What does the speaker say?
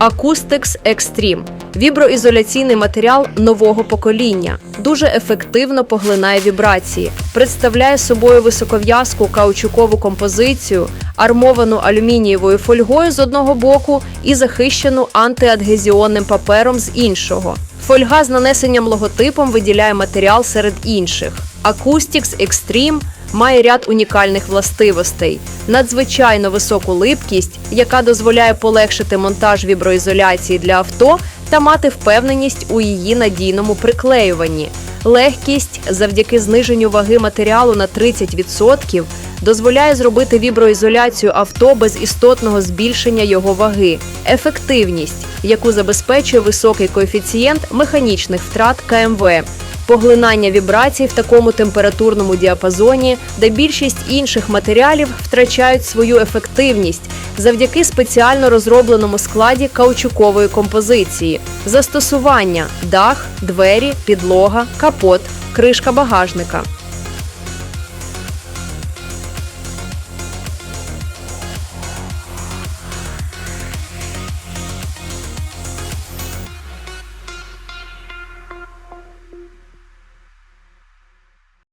Acoustics Extreme – віброізоляційний матеріал нового покоління. Дуже ефективно поглинає вібрації, представляє собою високов'язку каучукову композицію, армовану алюмінієвою фольгою з одного боку і захищену антиадгезіонним папером з іншого. Фольга з нанесенням логотипом виділяє матеріал серед інших. Acoustics Extreme має ряд унікальних властивостей, надзвичайно високу липкість, яка дозволяє полегшити монтаж віброізоляції для авто та мати впевненість у її надійному приклеюванні. Легкість завдяки зниженню ваги матеріалу на 30% дозволяє зробити віброізоляцію авто без істотного збільшення його ваги. Ефективність, яку забезпечує високий коефіцієнт механічних втрат КМВ. Поглинання вібрацій в такому температурному діапазоні, де більшість інших матеріалів втрачають свою ефективність завдяки спеціально розробленому складі каучукової композиції. Застосування дах, двері, підлога, капот, кришка багажника.